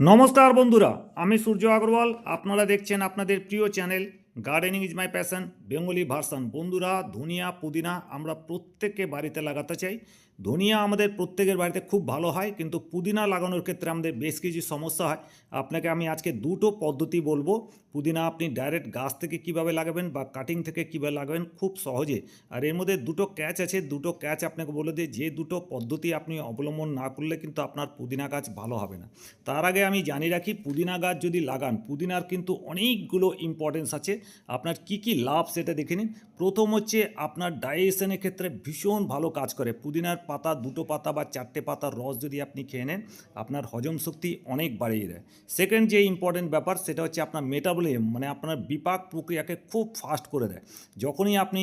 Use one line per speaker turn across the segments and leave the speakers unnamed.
নমস্কার বন্ধুরা, আমি সূর্য আগরওয়াল। আপনারা দেখছেন আপনাদের প্রিয় channel gardening is my passion Bengali version. বন্ধুরা, ধনিয়া, পুদিনা আমরা প্রত্যেককে বাড়িতে লাগাতে চাই। ধনিয়া আমাদের প্রত্যেকের বাড়িতে খুব ভালো হয়, কিন্তু পুদিনা লাগানোর ক্ষেত্রে আমাদের বেশ কিছু সমস্যা হয়। আপনাকে আমি আজকে দুটো পদ্ধতি বলব। পুদিনা আপনি ডাইরেক্ট গাছ থেকে কীভাবে লাগাবেন বা কাটিং থেকে কীভাবে লাগাবেন খুব সহজে। আর এর মধ্যে দুটো ক্যাচ আছে, দুটো ক্যাচ আপনাকে বলে দিই, যে দুটো পদ্ধতি আপনি অবলম্বন না করলে কিন্তু আপনার পুদিনা গাছ ভালো হবে না। তার আগে আমি জানি রাখি, পুদিনা গাছ যদি লাগান, পুদিনার কিন্তু অনেকগুলো ইম্পর্টেন্স আছে। আপনার কি কি লাভ সেটা দেখে নিন। প্রথম হচ্ছে আপনার ডাইজেশনের ক্ষেত্রে ভীষণ ভালো কাজ করে। পুদিনার পাতা, দুটো পাতা বা চারটে পাতার রস যদি আপনি খেয়ে নেন, আপনার হজম শক্তি অনেক বাড়িয়ে দেয়। সেকেন্ড যে ইম্পর্টেন্ট ব্যাপার, সেটা হচ্ছে আপনার মেটাবলিজম মানে আপনার বিপাক প্রক্রিয়াকে খুব ফাস্ট করে দেয়। যখনই আপনি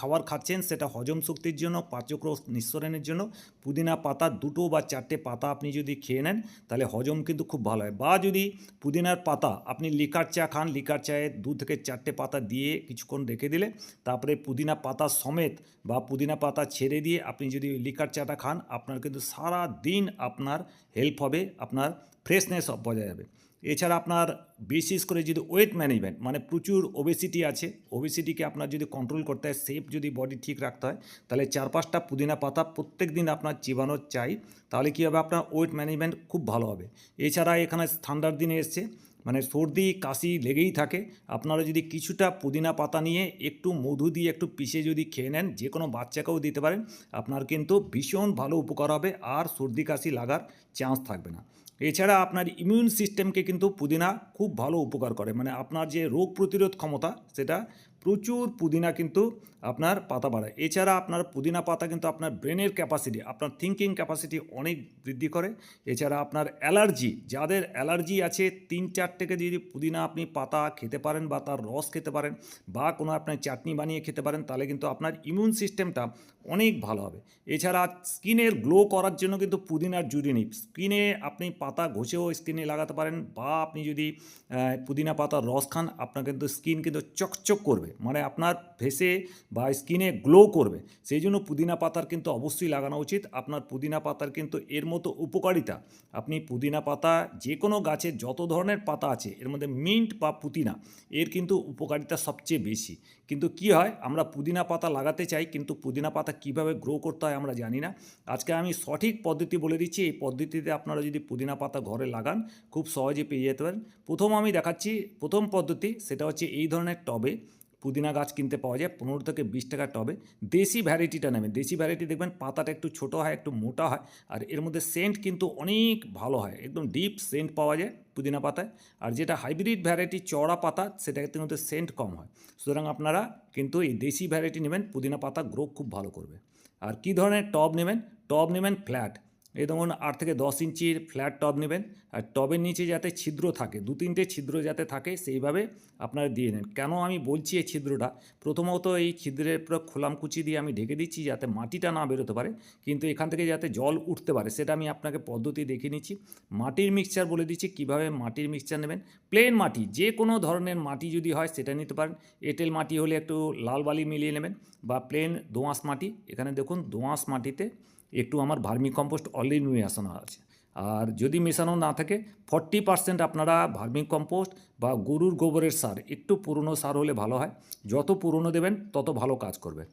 খাবার খাচ্ছেন, সেটা হজম শক্তির জন্য পাচক্রস নিঃসরণের জন্য, পুদিনা পাতা, দুটো বা চারটে পাতা আপনি যদি খেয়ে নেন, তাহলে হজম কিন্তু খুব ভালো হয়। বা যদি পুদিনার পাতা, আপনি লিকার চা খান, লিকার চায়ে দু থেকে চারটে পাতা দিয়ে কিছুক্ষণ রেখে দিলে, তারপরে পুদিনা পাতা সমেত বা পুদিনা পাতা ছেড়ে দিয়ে আপনি যদি লিকার চাটা খান, আপনার কিন্তু সারা দিন আপনার হেল্প হবে, আপনার ফ্রেশনেস বজায় যাবে। এছাড়া আপনার বিশেষ করে যদি ওয়েট ম্যানেজমেন্ট মানে প্রচুর ওবেসিটি আছে ওবেসিটিকে আপনার যদি কন্ট্রোল করতে হয় সেফ যদি বডি ঠিক রাখতে হয়, তাহলে চার পাঁচটা পুদিনা পাতা প্রত্যেক দিন আপনার চিবানো চাই, তাহলে কী হবে? আপনার ওয়েট ম্যানেজমেন্ট খুব ভালো হবে। এছাড়া এখানে ঠান্ডার দিনে এসছে মানে সর্দি, কাশি লেগেই থাকে। আপনারা যদি কিছুটা পুদিনা পাতা নিয়ে একটু মধু দিয়ে একটু পিষে যদি খেয়ে নেন যে কোনো বাচ্চাকেও দিতে পারেন, আপনার কিন্তু ভীষণ ভালো উপকার হবে আর সর্দি, কাশি লাগার চান্স থাকবে না। এছাড়া আপনার ইমিউন সিস্টেমকে কিন্তু পুদিনা খুব ভালো উপকার করে। মানে আপনার যে রোগ প্রতিরোধ ক্ষমতা, সেটা প্রচুর পুদিনা কিন্তু আপনার পাতা বাড়ায় এছাড়া আপনার পুদিনা পাতা কিন্তু আপনার ব্রেনের ক্যাপাসিটি আপনার থিঙ্কিং ক্যাপাসিটি অনেক বৃদ্ধি করে। এছাড়া আপনার অ্যালার্জি, যাদের অ্যালার্জি আছে, তিন চার থেকে যদি পুদিনা আপনি পাতা খেতে পারেন বা তার রস খেতে পারেন বা কোনো আপনার চাটনি বানিয়ে খেতে পারেন, তাহলে কিন্তু আপনার ইমিউন সিস্টেমটা অনেক ভালো হবে। এছাড়া স্কিনের গ্লো করার জন্য কিন্তু পুদিনার জুড়ি নেই। স্কিনে আপনি পাতা ঘষেও স্কিনে লাগাতে পারেন বা আপনি যদি পুদিনা পাতার রস খান, আপনার কিন্তু স্কিন কিন্তু চকচক করবে। মানে আপনার ফেসে বা স্কিনে গ্লো করবে। সেই জন্য পুদিনা পাতার কিন্তু অবশ্যই লাগানো উচিত। আপনার পুদিনা পাতার কিন্তু এর মতো উপকারিতা। আপনি পুদিনা পাতা যে কোনো গাছের যত ধরনের পাতা আছে, এর মধ্যে মিন্ট বা পুদিনা, এর কিন্তু উপকারিতা সবচেয়ে বেশি। কিন্তু কি হয়, আমরা পুদিনা পাতা লাগাতে চাই, কিন্তু পুদিনা পাতা কীভাবে গ্রো করতে হয় আমরা জানি না। আজকে আমি সঠিক পদ্ধতি বলে দিচ্ছি। এই পদ্ধতিতে আপনারা যদি পুদিনা পাতা ঘরে লাগান, খুব সহজে পেয়ে যেতে পারেন। প্রথম আমি দেখাচ্ছি, প্রথম পদ্ধতি সেটা হচ্ছে এই ধরনের টবে পুদিনা গাছ কিনতে পাওয়া যায়, পনেরো থেকে বিশ টাকার টবে। দেশি ভ্যারাইটিটা নেবেন। দেশি ভ্যারাইটি দেখবেন, পাতাটা একটু ছোটো হয়, একটু মোটা হয়, আর এর মধ্যে সেন্ট কিন্তু অনেক ভালো হয়। একদম ডিপ সেন্ট পাওয়া যায় পুদিনা পাতায়। আর যেটা হাইব্রিড ভ্যারাইটি চড়া পাতা সেটাতে মধ্যে সেন্ট কম হয়। সুতরাং আপনারা কিন্তু এই দেশি ভ্যারাইটি নেবেন, পুদিনা পাতা গ্রো খুব ভালো করবে। আর কি ধরনের টব নেবেন? টব নেবেন ফ্ল্যাট এই ধরুন আট থেকে দশ ইঞ্চির ফ্ল্যাট টব নেবেন আর টবের নিচে যাতে ছিদ্র থাকে, দু তিনটে ছিদ্র যাতে থাকে সেইভাবে আপনারা দিয়ে নেন। কেন আমি বলছি এই ছিদ্রটা? প্রথমত এই ছিদ্রের পুরো খোলামকুচি দিয়ে আমি ঢেকে দিচ্ছি যাতে মাটিটা না বেরোতে পারে, কিন্তু এখান থেকে যাতে জল উঠতে পারে সেটা আমি আপনাকে পদ্ধতি দেখিয়ে নিচ্ছি। মাটির মিক্সচার বলে দিচ্ছি, কীভাবে মাটির মিক্সচার নেবেন? প্লেন মাটি, যে কোনো ধরনের মাটি যদি হয় সেটা নিতে পারেন। এঁটেল মাটি হলে একটু লাল বালি মিলিয়ে নেবেন বা প্লেন দোঁয়াশ মাটি। এখানে দেখুন দোঁয়াশ মাটিতে একটু আমার ভার্মি কম্পোস্ট অলরেডি মেশানো আছে। আর যদি মেশানো না থাকে ফর্টি পার্সেন্ট আপনারা ভার্মি কম্পোস্ট বা গরুর গোবরের সার, একটু পুরনো সার হলে ভালো হয়। যত পুরনো দেবেন, তত ভালো কাজ করবে।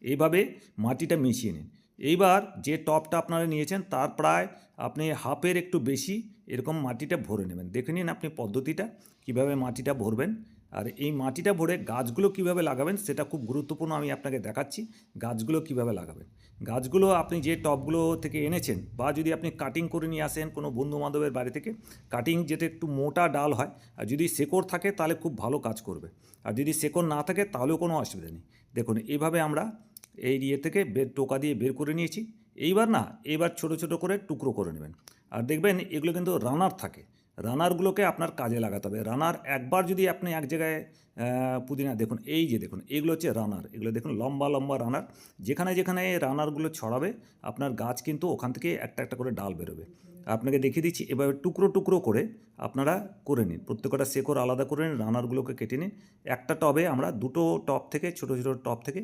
এইভাবে মাটিটা মিশিয়ে নিন। এইবার যে টপটা আপনারা নিয়েছেন, তার প্রায় আপনি হাফের একটু বেশি এরকম মাটিটা ভরে নেবেন। দেখে নিন আপনি পদ্ধতিটা, কীভাবে মাটিটা ভরবেন। আর এই মাটিটা ভরে গাছগুলো কীভাবে লাগাবেন সেটা খুব গুরুত্বপূর্ণ আমি আপনাকে দেখাচ্ছি। গাছগুলো কীভাবে লাগাবেন? গাছগুলো আপনি যে টবগুলো থেকে এনেছেন বা যদি আপনি কাটিং করে নিয়ে আসেন কোনো বন্ধু বান্ধবের বাড়ি থেকে কাটিং যেটা একটু মোটা ডাল হয়, আর যদি শেকড় থাকে তাহলে খুব ভালো কাজ করবে। আর যদি শেকড় না থাকে তাহলেও কোনো অসুবিধা নেই। দেখুন, এইভাবে আমরা এই ইয়ে থেকে বের, টোকা দিয়ে বের করে নিয়েছি। এইবার না, এইবার ছোট ছোট করে টুকরো করে নেবেন। আর দেখবেন এগুলো কিন্তু রানার থাকে। রানারগুলোকে আপনার কাজে লাগাতে হবে। রানার একবার যদি আপনি এক জায়গায় পুদিনা দেখুন এই যে দেখুন, এগুলো হচ্ছে রানার। এগুলো দেখুন লম্বা লম্বা রানার। যেখানে যেখানে রানারগুলো ছড়াবে, আপনার গাছ কিন্তু ওখান থেকে একটা একটা করে ডাল বেরোবে। আপনাকে দেখিয়ে দিচ্ছি, এভাবে টুকরো টুকরো করে আপনারা করে নিন। প্রত্যেকটা শেকড় আলাদা করে নিন, রানারগুলোকে কেটে নিন। একটা টবে আমরা দুটো টব থেকে, ছোটো ছোটো টব থেকে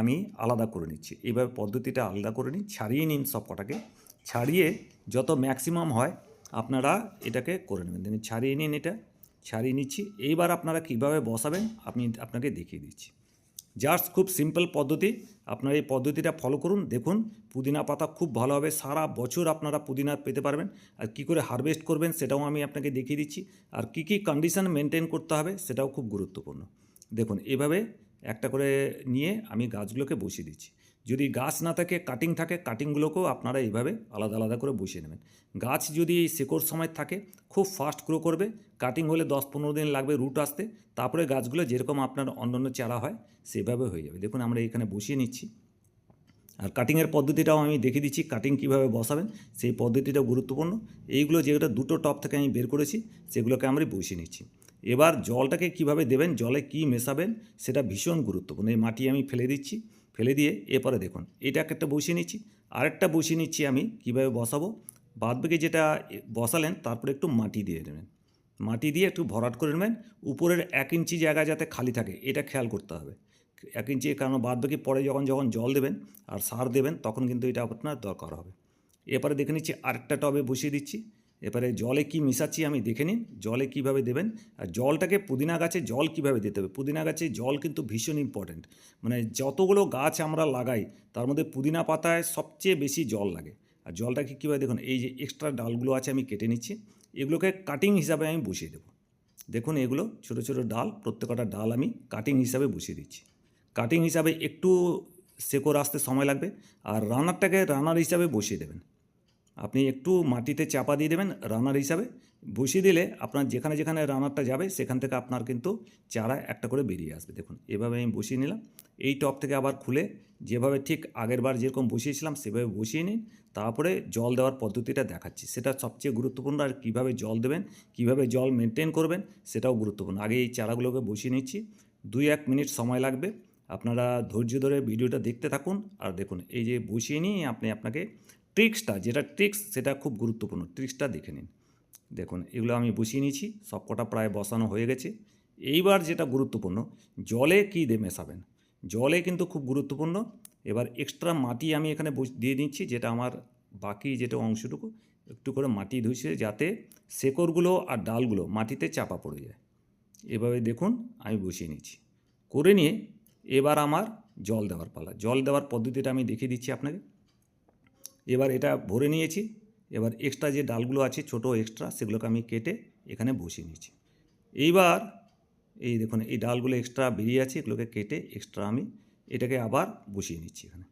আমি আলাদা করে নিচ্ছি। এইভাবে পদ্ধতিটা আলাদা করে নিন, ছাড়িয়ে নিন সব কটাকে ছাড়িয়ে যত ম্যাক্সিমাম হয় আপনারা এটাকে করে নেবেন। দেখুন, ছাড়িয়ে নিন এটা, ছাড়িয়ে নিচ্ছি। এইবার আপনারা কীভাবে বসাবেন আমি আপনাকে দেখিয়ে দিচ্ছি। জাস্ট খুব সিম্পল পদ্ধতি, আপনারা এই পদ্ধতিটা ফলো করুন। দেখুন, পুদিনা পাতা খুব ভালো হবে, সারা বছর আপনারা পুদিনা পেতে পারবেন। আর কী করে হারভেস্ট করবেন সেটাও আমি আপনাকে দেখিয়ে দিচ্ছি। আর কী কী কন্ডিশন মেনটেন করতে হবে সেটাও খুব গুরুত্বপূর্ণ। দেখুন, এভাবে একটা করে নিয়ে আমি গাছগুলোকে বসিয়ে দিচ্ছি। যদি গাছ না থাকে কাটিং থাকে কাটিংগুলোকেও আপনারা এইভাবে আলাদা আলাদা করে বসিয়ে নেবেন। গাছ যদি এই শেকড় সময় থাকে, খুব ফাস্ট গ্রো করবে কাটিং হলে দশ পনেরো দিন লাগবে রুট আসতে, তারপরে গাছগুলো যেরকম আপনার অন্যান্য চারা হয়, সেভাবে হয়ে যাবে। দেখুন, আমরা এখানে বসিয়ে নিচ্ছি। আর কাটিংয়ের পদ্ধতিটাও আমি দেখিয়ে দিচ্ছি কাটিং কীভাবে বসাবেন, সেই পদ্ধতিটাও গুরুত্বপূর্ণ। এইগুলো যেগুলো দুটো টপ থেকে আমি বের করেছি, সেগুলোকে আমরা বসিয়ে নিচ্ছি। এবার জলটাকে কীভাবে দেবেন, জলে কি মেশাবেন, সেটা ভীষণ গুরুত্বপূর্ণ। এই মাটি আমি ফেলে দিচ্ছি। ফেলে দিয়ে এরপরে দেখুন, এটাকে একটা বসিয়ে নিচ্ছি। আরেকটা বসিয়ে নিচ্ছি আমি, কীভাবে বসাবো? বাদবাকি যেটা বসালেন, তারপরে একটু মাটি দিয়ে দেবেন। মাটি দিয়ে একটু ভরাট করে নেবেন। উপরের এক ইঞ্চি জায়গা যাতে খালি থাকে, এটা খেয়াল করতে হবে। এক ইঞ্চি, কারণ বাদ বাকি পরে যখন যখন জল দেবেন আর সার দেবেন, তখন কিন্তু এটা আপনার দরকার হবে। এরপরে দেখে নিচ্ছি, আরেকটা টবে বসিয়ে দিচ্ছি। এবারে জলে কি মিশাচ্ছি আমি দেখে নিন, জলে কীভাবে দেবেন আর জলটাকে পুদিনা গাছে জল কীভাবে দিতে হবে? পুদিনা গাছে জল কিন্তু ভীষণ ইম্পর্ট্যান্ট মানে যতগুলো গাছ আমরা লাগাই, তার মধ্যে পুদিনা পাতায় সবচেয়ে বেশি জল লাগে। আর জলটাকে কীভাবে দেখুন, এই যে এক্সট্রা ডালগুলো আছে আমি কেটে নিচ্ছি, এগুলোকে কাটিং হিসাবে আমি বসিয়ে দেবো। দেখুন এগুলো ছোটো ছোটো ডাল, প্রত্যেকটা ডাল আমি কাটিং হিসাবে বসিয়ে দিচ্ছি। কাটিং হিসাবে একটু শেকড় আসতে সময় লাগবে, আর রানারটাকে রানার হিসাবে বসিয়ে দেবেন। আপনি একটু মাটিতে চাপা দিয়ে দেবেন রানার হিসাবে। বসিয়ে দিলে আপনার যেখানে যেখানে রানারটা যাবে, সেখান থেকে আপনার কিন্তু চারা একটা করে বেরিয়ে আসবে। দেখুন, এভাবে আমি বসিয়ে নিলাম। এই টপ থেকে আবার খুলে যেভাবে ঠিক আগের বার যেরকম বসিয়েছিলাম, সেভাবে বসিয়ে নিন। তারপরে জল দেওয়ার পদ্ধতিটা দেখাচ্ছি। সেটা সবচেয়ে গুরুত্বপূর্ণ আর কীভাবে জল দেবেন, কীভাবে জল মেনটেন করবেন, সেটাও গুরুত্বপূর্ণ। আগে এই চারাগুলোকে বসিয়ে নিচ্ছি। দুই এক মিনিট সময় লাগবে। আপনারা ধৈর্য ধরে ভিডিওটা দেখতে থাকুন। আর দেখুন, এই যে বসিয়ে নিয়ে আপনি আপনাকে ট্রিক্সটা যেটা ট্রিক্স সেটা খুব গুরুত্বপূর্ণ। ট্রিক্সটা দেখে নিন। দেখুন, এগুলো আমি বসিয়ে নিয়েছি সবকটা প্রায় বসানো হয়ে গেছে। এইবার যেটা গুরুত্বপূর্ণ, জলে কী দিয়ে মেশাবেন? জলে কিন্তু খুব গুরুত্বপূর্ণ। এবার এক্সট্রা মাটি আমি এখানে দিয়ে দিচ্ছি, যেটা আমার বাকি যেটা অংশটুকু, একটু করে মাটি ধুইছে যাতে শেকড়গুলো আর ডালগুলো মাটিতে চাপা পড়ে যায়। এভাবে দেখুন, আমি বসিয়ে নিচ্ছি। করে নিয়ে এবার আমার জল দেওয়ার পালা। জল দেওয়ার পদ্ধতিটা আমি দেখিয়ে দিচ্ছি আপনাকে। এবার এটা ভরে নিয়েছি। এবার এক্সট্রা যে ডালগুলো আছে, ছোট এক্সট্রা সেগুলোকে আমি কেটে এখানে বসিয়ে নিয়েছি। এইবার এই দেখুন, এই ডালগুলো এক্সট্রা বেরিয়ে আছে, এগুলোকে কেটে এক্সট্রা আমি এটাকে আবার বসিয়ে নিচ্ছি এখানে।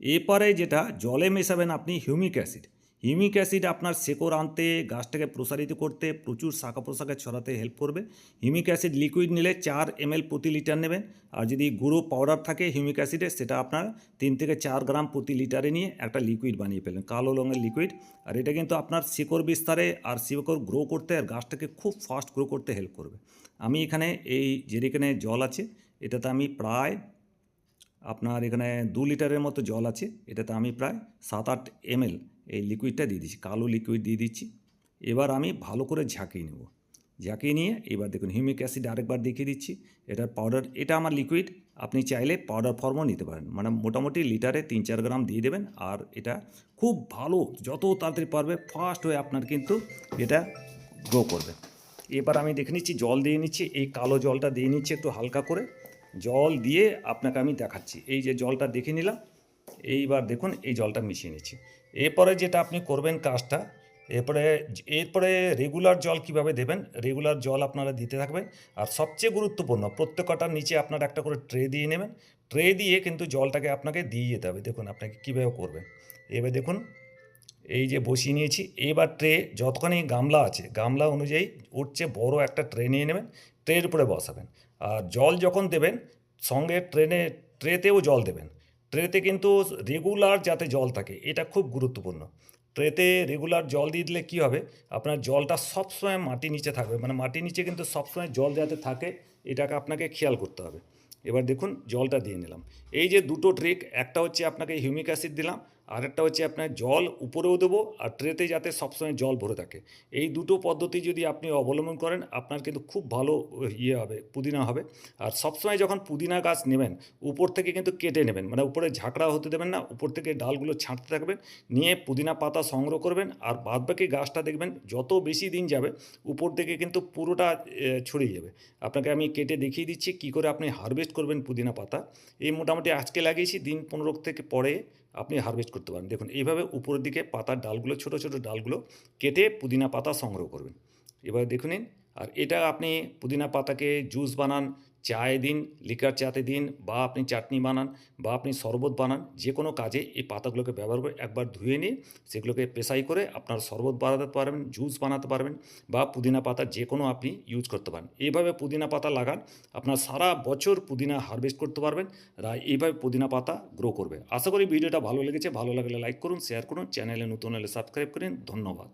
এরপরে যেটা, জলে মেশাবেন আপনি হিউমিক অ্যাসিড হিউমিক অ্যাসিড আপনার শেকড় আনতে, গাছটাকে প্রসারিত করতে, প্রচুর শাখা প্রশাখা ছড়াতে হেল্প করবে। হিউমিক অ্যাসিড লিকুইড নিলে চার এম প্রতি লিটার নেবেন। আর যদি গুঁড়ো পাউডার থাকে হিউমিক অ্যাসিডের সেটা আপনার তিন থেকে চার গ্রাম প্রতি লিটারে নিয়ে একটা লিকুইড বানিয়ে ফেলেন কালো রঙের লিকুইড আর এটা কিন্তু আপনার শিকড় বিস্তারে আর শিকড় গ্রো করতে আর গাছটাকে খুব ফাস্ট গ্রো করতে হেল্প করবে। আমি এখানে এই যেখানে জল আছে, এটাতে আমি প্রায় আপনার এখানে দু লিটারের মতো জল আছে, এটাতে আমি প্রায় সাত আট এমএল এই লিকুইডটা দিয়ে দিচ্ছি, কালো লিকুইড দিয়ে দিচ্ছি। এবার আমি ভালো করে ঝাঁকিয়ে নেব। ঝাঁকিয়ে নিয়ে এবার দেখুন হিউমিক অ্যাসিড আরেকবার দেখিয়ে দিচ্ছি, এটার পাউডার এটা আমার লিকুইড আপনি চাইলে পাউডার ফর্মও নিতে পারেন। মানে মোটামুটি লিটারে তিন চার গ্রাম দিয়ে দেবেন আর এটা খুব ভালো, যত তাড়াতাড়ি পারবে ফাস্ট হয়ে আপনার কিন্তু এটা গ্রো করবে। এবার আমি দেখে নিচ্ছি, জল দিয়ে নিচ্ছি, এই কালো জলটা দিয়ে নিচ্ছি একটু হালকা করে। জল দিয়ে আপনাকে আমি দেখাচ্ছি। এই যে জলটা দেখে নিলাম। এইবার দেখুন, এই জলটা মিশিয়ে নিচ্ছি। এরপরে যেটা আপনি করবেন কাজটা, এরপরে এরপরে রেগুলার জল কীভাবে দেবেন? রেগুলার জল আপনারা দিতে থাকবেন। আর সবচেয়ে গুরুত্বপূর্ণ প্রত্যেকটার নিচে আপনারা একটা করে ট্রে দিয়ে নেবেন। ট্রে দিয়ে কিন্তু জলটাকে আপনাকে দিয়ে যেতে হবে। দেখুন আপনাকে কীভাবে করবেন। এবার দেখুন, এই যে বসিয়ে নিয়েছি। এবার ট্রে যতখানি গামলা আছে, গামলা অনুযায়ী উঠছে বড় একটা ট্রে নিয়ে নেবেন। ট্রের উপরে বসাবেন। আর জল যখন দেবেন, সঙ্গে ট্রেনে, ট্রেতেও জল দেবেন। ট্রেতে কিন্তু রেগুলার যাতে জল থাকে, এটা খুব গুরুত্বপূর্ণ। ট্রেতে রেগুলার জল দিয়ে দিলে কী হবে? আপনার জলটা সবসময় মাটি নিচে থাকবে। মানে মাটির নিচে কিন্তু সবসময় জল যাতে থাকে, এটাকে আপনাকে খেয়াল করতে হবে। এবার দেখুন, জলটা দিয়ে নিলাম। এই যে দুটো ট্রিক একটা হচ্ছে আপনাকে হিউমিক অ্যাসিড দিলাম আরেকটা হচ্ছে আপনার জল উপরেও দেবো আর ট্রেতে যাতে সবসময় জল ভরে থাকে। এই দুটো পদ্ধতি যদি আপনি অবলম্বন করেন, আপনার কিন্তু খুব ভালো ইয়ে হবে, পুদিনা হবে। আর সবসময় যখন পুদিনা গাছ নেবেন, উপর থেকে কিন্তু কেটে নেবেন। মানে উপরে ঝাঁকড়া হতে দেবেন না, উপর থেকে ডালগুলো ছাঁটতে থাকবেন, নিয়ে পুদিনা পাতা সংগ্রহ করবেন আর বাদবাকি গাছটা দেখবেন যত বেশি দিন যাবে, উপর থেকে কিন্তু পুরোটা ছড়িয়ে যাবে। আপনাকে আমি কেটে দেখিয়ে দিচ্ছি কি করে আপনি হারভেস্ট করবেন পুদিনা পাতা। এই মোটামুটি আজকে লাগিয়েছি, দিন পনেরো থেকে পরে আপনি হারভেস্ট করতে পারেন। দেখুন, এইভাবে উপরের দিকে পাতার ডালগুলো, ছোট ছোট ডালগুলো কেটে পুদিনা পাতা সংগ্রহ করবেন। এবার দেখুন আর এটা আপনি পুদিনা পাতাকে জুস বানান চায়ে দিন লিকার চাতে দিন, বা আপনি চাটনি বানান, বা আপনি শরবত বানান, যে কোনো কাজে এই পাতাগুলোকে ব্যবহার করে একবার ধুয়ে নিয়ে সেগুলোকে পেশাই করে আপনার শরবত বানাতে পারবেন জুস বানাতে পারবেন, বা পুদিনা পাতা যে কোনো আপনি ইউজ করতে পারেন। এইভাবে পুদিনা পাতা লাগান, আপনার সারা বছর পুদিনা হারভেস্ট করতে পারবেন, আর এইভাবে পুদিনা পাতা গ্রো করবে। আশা করি ভিডিওটা ভালো লেগেছে, ভালো লাগলে লাইক করুন শেয়ার করুন চ্যানেলে নতুন হলে সাবস্ক্রাইব করুন, ধন্যবাদ।